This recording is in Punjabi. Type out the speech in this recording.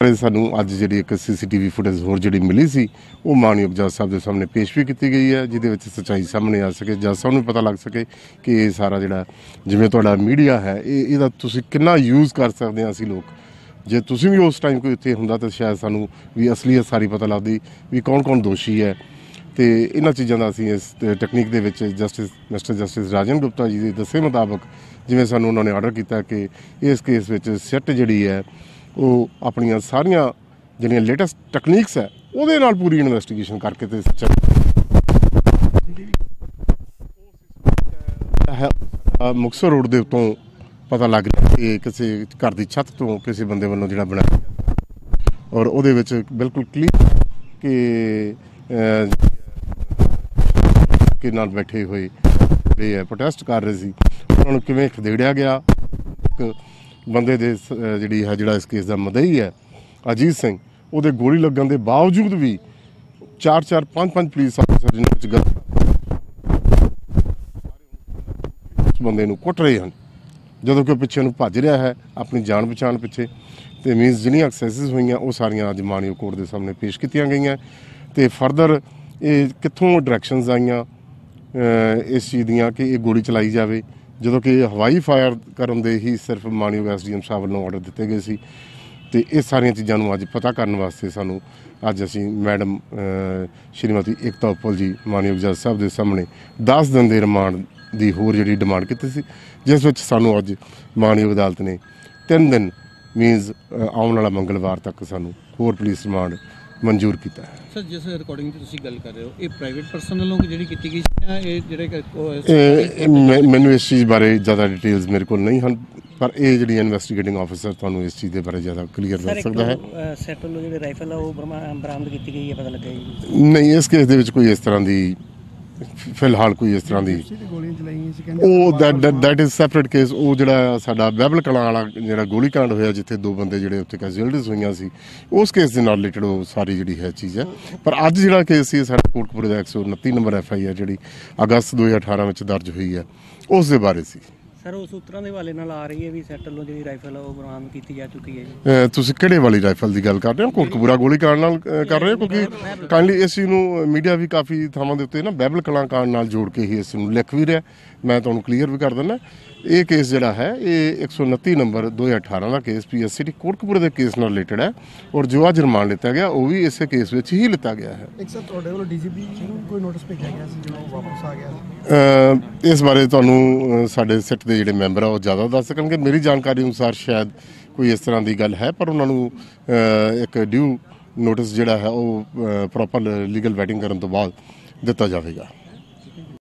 ਪਰ ਸਾਨੂੰ ਅੱਜ ਜਿਹੜੀ ਇੱਕ ਸੀਸੀਟੀਵੀ ਫੁਟੇਜ ਹੋਰ ਜਿਹੜੀ ਮਿਲੀ ਸੀ, ਉਹ ਮਾਨਯੋਗ ਜੱਜ ਸਾਹਿਬ ਦੇ ਸਾਹਮਣੇ ਪੇਸ਼ ਵੀ ਕੀਤੀ ਗਈ ਹੈ, ਜਿਹਦੇ ਵਿੱਚ ਸੱਚਾਈ ਸਾਹਮਣੇ ਆ ਸਕੇ, ਜੱਜ ਸਾਹਿਬ ਨੂੰ ਪਤਾ ਲੱਗ ਸਕੇ ਕਿ ਇਹ ਸਾਰਾ ਜਿਹੜਾ ਜਿਵੇਂ ਤੁਹਾਡਾ ਮੀਡੀਆ ਹੈ, ਇਹ ਇਹਦਾ ਤੁਸੀਂ ਕਿੰਨਾ ਯੂਜ਼ ਕਰ ਸਕਦੇ ਆ ਅਸੀਂ ਲੋਕ। ਜੇ ਤੁਸੀਂ ਵੀ ਉਸ ਟਾਈਮ ਕੋਈ ਉੱਥੇ ਹੁੰਦਾ ਤਾਂ ਸ਼ਾਇਦ ਸਾਨੂੰ ਵੀ ਅਸਲੀਅਤ ਸਾਰੀ ਪਤਾ ਲੱਗਦੀ ਵੀ ਕੌਣ-ਕੌਣ ਦੋਸ਼ੀ ਹੈ। ਤੇ ਇਹਨਾਂ ਚੀਜ਼ਾਂ ਦਾ ਅਸੀਂ ਇਸ ਟੈਕਨੀਕ ਦੇ ਵਿੱਚ justice mister justice Rajan Gupta ji ਦੇ ਦੱਸੇ ਮੁਤਾਬਕ ਜਿਵੇਂ ਸਾਨੂੰ ਉਹਨਾਂ ਨੇ ਆਰਡਰ ਕੀਤਾ ਕਿ ਇਸ ਕੇਸ ਵਿੱਚ ਸੈੱਟ ਜਿਹੜੀ ਹੈ ਉਹ ਆਪਣੀਆਂ ਸਾਰੀਆਂ ਜਿਹੜੀਆਂ ਲੇਟੈਸਟ ਟੈਕਨੀਕਸ ਹੈ, ਉਹਦੇ ਨਾਲ ਪੂਰੀ ਇਨਵੈਸਟੀਗੇਸ਼ਨ ਕਰਕੇ ਤੇ ਸੱਚਾਈ ਹੈ ਮੁਕਤਸਰ ਰੋਡ ਦੇ ਉੱਤੋਂ ਪਤਾ ਲੱਗ ਰਿਹਾ ਕਿ ਕਿਸੇ ਘਰ ਦੀ ਛੱਤ ਤੋਂ ਕਿਸੇ ਬੰਦੇ ਵੱਲੋਂ ਜਿਹੜਾ ਬਣਾਇਆ ਔਰ ਉਹਦੇ ਵਿੱਚ ਬਿਲਕੁਲ ਕਲੀਅਰ ਕਿ ਕਿ ਨਾਲ ਬੈਠੇ ਹੋਏ ਜਿਹੜੇ ਹੈ ਪ੍ਰੋਟੈਸਟ ਕਰ ਰਹੇ ਸੀ। ਉਹਨਾਂ ਨੂੰ ਕਿਵੇਂ ਖਦੇੜਿਆ ਗਿਆ? ਇੱਕ ਬੰਦੇ ਦੇ ਜਿਹੜੀ ਹੈ, ਜਿਹੜਾ ਇਸ ਕੇਸ ਦਾ ਮਦਈ ਹੈ, ਅਜੀਤ ਸਿੰਘ, ਉਹਦੇ ਗੋਲੀ ਲੱਗਣ ਦੇ ਬਾਵਜੂਦ ਵੀ 4 4 5 5 ਪੁਲਿਸ ਅਫਸਰ ਜਿਹਨਾਂ ਵਿੱਚ ਗਲਤ ਉਸ ਬੰਦੇ ਨੂੰ ਕੁੱਟ ਰਹੇ ਹਨ। ਜਦੋਂ ਕਿ ਉਹ ਪਿੱਛੇ ਨੂੰ ਭੱਜ ਰਿਹਾ ਹੈ, ਆਪਣੀ ਜਾਣ ਪਛਾਣ ਪਿੱਛੇ, ਤੇ ਮੀਨਸ ਜਿਹੜੀਆਂ ਐਕਸੈਸਿਸ ਹੋਈਆਂ, ਉਹ ਸਾਰੀਆਂ ਅੱਜ ਮਾਨਯੋਗ ਕੋਰਟ ਦੇ ਸਾਹਮਣੇ ਪੇਸ਼ ਕੀਤੀਆਂ ਗਈਆਂ। ਤੇ ਫਰਦਰ ਇਹ ਕਿੱਥੋਂ ਡਾਇਰੈਕਸ਼ਨਸ ਆਈਆਂ ਇਸ ਚੀਜ਼ ਦੀਆਂ ਕਿ ਇਹ ਗੋਲੀ ਚਲਾਈ ਜਾਵੇ? ਜਦੋਂ ਕਿ ਹਵਾਈ ਫਾਇਰ ਕਰਨ ਦੇ ਹੀ ਸਿਰਫ ਮਾਨਯੋਗ ਐਸਡੀਐਮ ਸਾਹਿਬ ਵੱਲੋਂ ਆਰਡਰ ਦਿੱਤੇ ਗਏ ਸੀ ਤੇ ਇਹ ਸਾਰੀਆਂ ਚੀਜ਼ਾਂ ਨੂੰ ਅੱਜ ਪਤਾ ਕਰਨ ਵਾਸਤੇ ਸਾਨੂੰ ਅੱਜ ਅਸੀਂ ਮੈਡਮ ਸ਼੍ਰੀਮਤੀ ਏਕਤਾ ਉਪਲ ਜੀ ਮਾਨਯੋਗ ਜੱਜ ਸਾਹਿਬ ਦੇ ਸਾਹਮਣੇ 10 ਦਿਨ ਦੇ ਰਿਮਾਂਡ ਦੀ ਹੋਰ ਜਿਹੜੀ ਡਿਮਾਂਡ ਕੀਤੀ ਸੀ, ਜਿਸ ਵਿੱਚ ਸਾਨੂੰ ਅੱਜ ਮਾਨਯੋਗ ਅਦਾਲਤ ਨੇ 3 ਦਿਨ ਮੀਨਸ ਆਉਣ ਵਾਲਾ ਮੰਗਲਵਾਰ ਤੱਕ ਸਾਨੂੰ ਹੋਰ ਪੁਲਿਸ ਰਿਮਾਂਡ ਮਨਜ਼ੂਰ ਕੀਤਾ ਹੈ। ਸਰ ਜਿਸ ਰਿਕਾਰਡਿੰਗ ਦੀ ਤੁਸੀਂ ਗੱਲ ਕਰ ਰਹੇ ਹੋ ਇਹ ਪ੍ਰਾਈਵੇਟ ਪਰਸਨ ਵੱਲੋਂ ਜਿਹੜੀ ਕੀਤੀ ਗਈ ਸੀ ਜਾਂ ਇਹ ਜਿਹੜੇ ਇਹ- ਮੈਂ- ਮੈਨੂੰ ਇਸ ਚੀਜ਼ ਬਾਰੇ ਜ਼ਿਆਦਾ ਡਿਟੇਲਸ ਮੇਰੇ ਕੋਲ ਨਹੀਂ ਹਨ ਪਰ ਇਹ ਜਿਹੜੀ ਇਨਵੈਸਟੀਗੇਟਿੰਗ ਆਫੀਸਰ ਤੁਹਾਨੂੰ ਇਸ ਚੀਜ਼ ਦੇ ਬਾਰੇ ਜ਼ਿਆਦਾ ਕਲੀਅਰ ਦੱਸ ਸਕਦਾ ਹੈ। ਸੈਟ ਵੱਲੋਂ ਜਿਹੜੇ ਰਾਈਫਲ ਆ ਉਹ ਬਰਮਾ- ਬਰਾਮਦ ਕੀਤੀ ਗਈ ਹੈ ਪਤਾ ਲੱਗਾ ਜੀ। ਨਹੀਂ ਇਸ ਕੇਸ ਦੇ ਵਿੱਚ ਕੋਈ ਇਸ ਤਰ੍ਹਾਂ ਦੀ ਫਿਲਹਾਲ ਕੋਈ ਇਸ ਤਰ੍ਹਾਂ ਦੀ ਉਹ that that is separate case ਉਹ ਜਿਹੜਾ ਸਾਡਾ ਬੈਬਲ ਕਲਾਂ ਵਾਲਾ ਜਿਹੜਾ ਗੋਲੀकांड ਹੋਇਆ ਜਿੱਥੇ ਦੋ ਬੰਦੇ ਜਿਹੜੇ ਉੱਥੇ ਕੈਜੂਅਲਟੀਜ਼ ਹੋਈਆਂ ਸੀ ਉਸ ਕੇਸ ਦੇ ਨਾਲ ਰਿਲੇਟਡ ਉਹ ਸਾਰੀ ਜਿਹੜੀ ਹੈ ਚੀਜ਼ ਹੈ। ਪਰ ਅੱਜ ਜਿਹੜਾ ਕੇਸ ਸੀ ਸਾਡਾ ਕੋਟਕਪੁਰੇ ਦਾ 129 ਨੰਬਰ ਐਫ ਆਈ ਆਰ ਜਿਹੜੀ ਅਗਸਤ 2018 ਵਿੱਚ ਦਰਜ ਹੋਈ ਹੈ ਉਸ ਦੇ ਬਾਰੇ ਸੀ। ਸਰ ਉਹ ਸੂਤਰਾਂ ਦੇ ਹਵਾਲੇ ਨਾਲ ਆ ਰਹੀ ਹੈ ਵੀ ਸੈਟ ਵੱਲੋਂ ਜਿਹੜੀ ਰਾਈਫਲ ਉਹ ਬਰਾਮਦ ਕੀਤੀ ਜਾ ਚੁੱਕੀ ਹੈ ਜੀ। ਤੁਸੀਂ ਕਿਹੜੇ ਵਾਲੀ ਰਾਈਫਲ ਦੀ ਗੱਲ ਕਰ ਰਹੇ ਹੋ? ਕੋਟਕਪੂਰਾ ਗੋਲੀकांड ਨਾਲ ਅਹ, ਕਰ ਰਹੇ ਹੋ? ਕਿਉਂਕਿ ਕਾਈਂਡਲੀ ਇਸ ਨੂੰ ਮੀਡੀਆ ਵੀ ਕਾਫੀ ਥਾਵਾਂ ਦੇ ਉੱਤੇ ਨਾ ਬੈਬਲ ਕਲਾਂ ਕਾਂਡ ਨਾਲ ਜੋੜ ਕੇ ਹੀ ਇਸ ਨੂੰ ਲਿਖ ਵੀ ਰਿਹਾ। ਮੈਂ ਤੁਹਾਨੂੰ ਕਲੀਅਰ ਵੀ ਕਰ ਦਿੰਦਾ। ਇਹ ਕੇਸ ਜਿਹੜਾ ਹੈ ਇਹ 129 ਨੰਬਰ 2018 ਦਾ ਕੇਸ ਪੀਐਸਸੀ ਦੀ ਕੋਟਕਪੂਰੇ ਦੇ ਕੇਸ ਨਾਲ ਰਿਲੇਟਡ ਹੈ ਔਰ ਜੋ ਅੱਜ ਰਿਮਾਂਡ ਲਿੱਤਾ ਗਿਆ ਉਹ ਵੀ ਇਸੇ ਕੇਸ ਵਿੱਚ ਹੀ ਲਿੱਤਾ ਗਿਆ ਹੈ। ਇੱਕ ਸਰ ਤੁਹਾਡੇ ਵੱਲੋਂ ਡੀਜੀਪੀ ਨੂੰ ਕੋਈ ਨੋਟਿਸ ਭੇਜਿਆ ਗਿਆ ਸੀ ਜਦੋਂ ਉਹ ਵਾਪਸ ਆ ਗਿਆ ਇਸ ਬਾਰੇ ਤੁਹਾਨੂੰ ਸਾਡੇ ਸਿੱਟ ਦੇ ਜਿਹੜੇ ਮੈਂਬਰ ਆ, ਉਹ ਜ਼ਿਆਦਾ ਦੱਸ ਸਕਣਗੇ। ਮੇਰੀ ਜਾਣਕਾਰੀ ਅਨੁਸਾਰ ਸ਼ਾਇਦ ਕੋਈ ਇਸ ਤਰ੍ਹਾਂ ਦੀ ਗੱਲ ਹੈ, ਪਰ ਉਹਨਾਂ ਨੂੰ ਇੱਕ ਡਿਊ ਨੋਟਿਸ ਜਿਹੜਾ ਹੈ, ਉਹ ਪ੍ਰੋਪਰ ਲੀਗਲ ਵੈਟਿੰਗ ਕਰਨ ਤੋਂ ਬਾਅਦ ਦਿੱਤਾ ਜਾਵੇਗਾ।